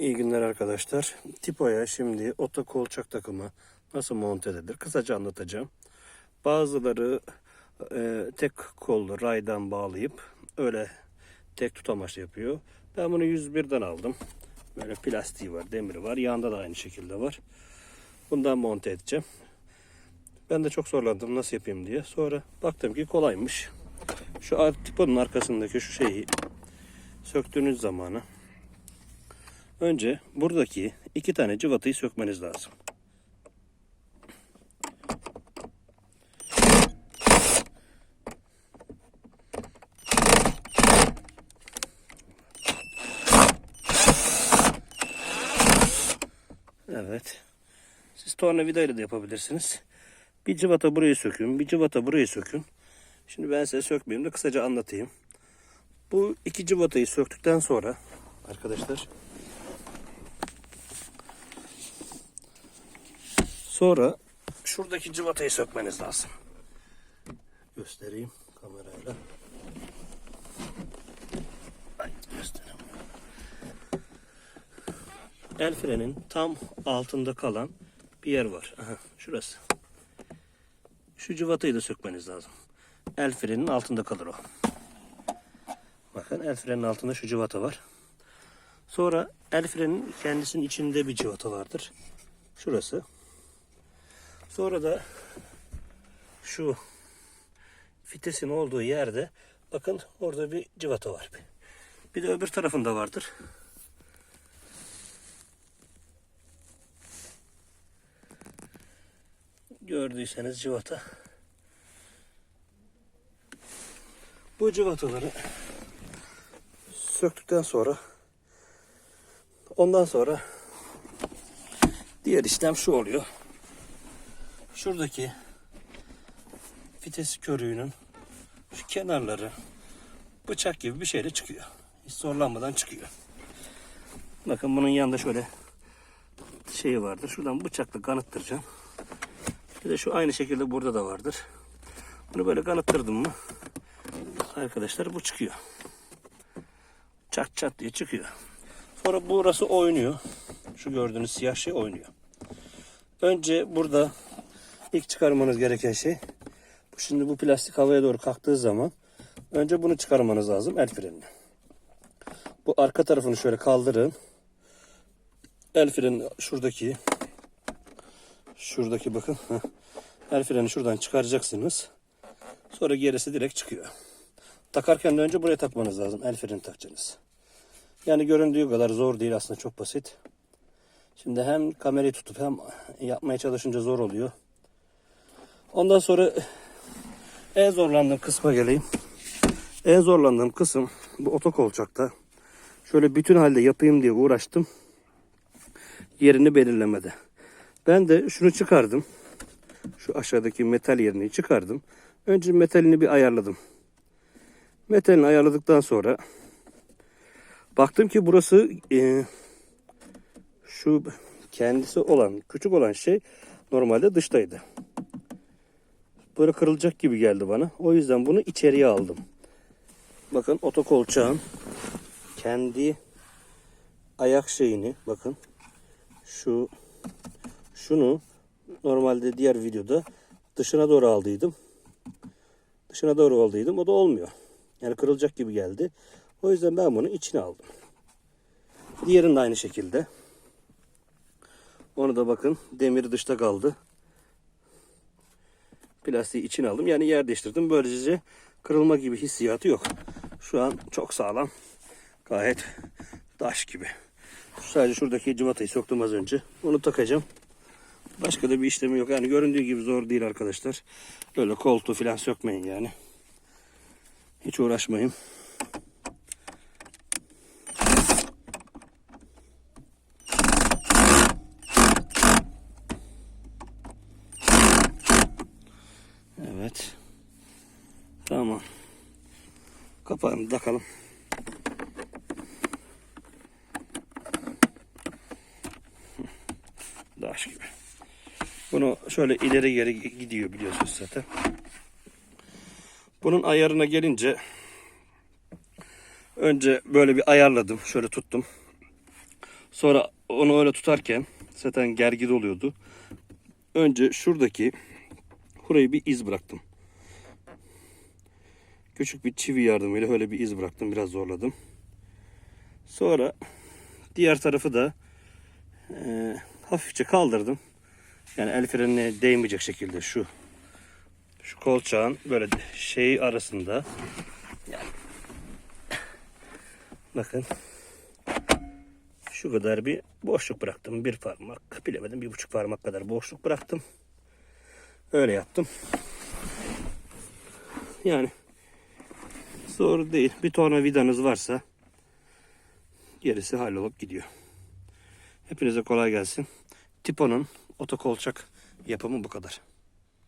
İyi günler arkadaşlar. Tipo'ya şimdi oto kolçak takımı nasıl monte edilir kısaca anlatacağım. Bazıları e, tek kollu raydan bağlayıp öyle tek tutamaç yapıyor. Ben bunu 101'den aldım. Böyle plastiği var, demiri var. Yanında da aynı şekilde var. Bundan monte edeceğim. Ben de çok zorlandım nasıl yapayım diye. Sonra baktım ki kolaymış. Şu tiponun arkasındaki şu şeyi söktüğünüz zamanı Önce buradaki iki tane cıvatayı sökmeniz lazım. Evet. Siz tornavidayla da yapabilirsiniz. Bir cıvata burayı sökün, bir cıvata burayı sökün. Şimdi ben size sökmeyeyim de kısaca anlatayım. Bu iki cıvatayı söktükten sonra arkadaşlar Sonra şuradaki cıvatayı sökmeniz lazım. Göstereyim kamerayla. El frenin tam altında kalan bir yer var. Aha, şurası. Şu cıvatayı da sökmeniz lazım. El frenin altında kalır o. Bakın el frenin altında şu cıvata var. Sonra el frenin kendisinin içinde bir cıvata vardır. Şurası. Sonra da şu fitesin olduğu yerde bakın orada bir cıvata var. Bir de öbür tarafında vardır. Gördüyseniz cıvata. Bu cıvataları söktükten sonra ondan sonra diğer işlem şu oluyor şuradaki vites körüğünün şu kenarları bıçak gibi bir şeyle çıkıyor. Hiç zorlanmadan çıkıyor. Bakın bunun yanında şöyle şeyi vardır. Şuradan bıçakla kanıttıracağım. Bir de şu aynı şekilde burada da vardır. Bunu böyle kanıttırdım mı arkadaşlar bu çıkıyor. Çat çat diye çıkıyor. Sonra burası oynuyor. Şu gördüğünüz siyah şey oynuyor. Önce burada İlk çıkarmanız gereken şey şimdi bu plastik havaya doğru kalktığı zaman önce bunu çıkarmanız lazım el frenini. Bu arka tarafını şöyle kaldırın. El freni şuradaki şuradaki bakın el freni şuradan çıkaracaksınız. Sonra gerisi direkt çıkıyor. Takarken de önce buraya takmanız lazım. El freni takacaksınız. Yani göründüğü kadar zor değil aslında çok basit. Şimdi hem kamerayı tutup hem yapmaya çalışınca zor oluyor. Ondan sonra en zorlandığım kısma geleyim. En zorlandığım kısım bu otokolçakta. Şöyle bütün halde yapayım diye uğraştım. Yerini belirlemede. Ben de şunu çıkardım. Şu aşağıdaki metal yerini çıkardım. Önce metalini bir ayarladım. Metalini ayarladıktan sonra baktım ki burası e, şu kendisi olan küçük olan şey normalde dıştaydı böyle kırılacak gibi geldi bana. O yüzden bunu içeriye aldım. Bakın otokolçağın kendi ayak şeyini bakın şu şunu normalde diğer videoda dışına doğru aldıydım. Dışına doğru aldıydım. O da olmuyor. Yani kırılacak gibi geldi. O yüzden ben bunu içine aldım. Diğerinin de aynı şekilde. Onu da bakın demiri dışta kaldı plastiği içine aldım. Yani yer değiştirdim. Böylece kırılma gibi hissiyatı yok. Şu an çok sağlam. Gayet taş gibi. Sadece şuradaki cıvatayı soktum az önce. Onu takacağım. Başka da bir işlemi yok. Yani göründüğü gibi zor değil arkadaşlar. Böyle koltuğu falan sökmeyin yani. Hiç uğraşmayın. Evet. Tamam. Kapağını takalım. Daş gibi. Bunu şöyle ileri geri gidiyor biliyorsunuz zaten. Bunun ayarına gelince önce böyle bir ayarladım. Şöyle tuttum. Sonra onu öyle tutarken zaten gergin oluyordu. Önce şuradaki burayı bir iz bıraktım. Küçük bir çivi yardımıyla öyle bir iz bıraktım. Biraz zorladım. Sonra diğer tarafı da e, hafifçe kaldırdım. Yani el frenine değmeyecek şekilde şu şu kolçağın böyle şeyi arasında yani bakın şu kadar bir boşluk bıraktım. Bir parmak bilemedim bir buçuk parmak kadar boşluk bıraktım. Öyle yaptım. Yani zor değil. Bir torna vidanız varsa gerisi hallolup gidiyor. Hepinize kolay gelsin. Tipo'nun otokolçak yapımı bu kadar.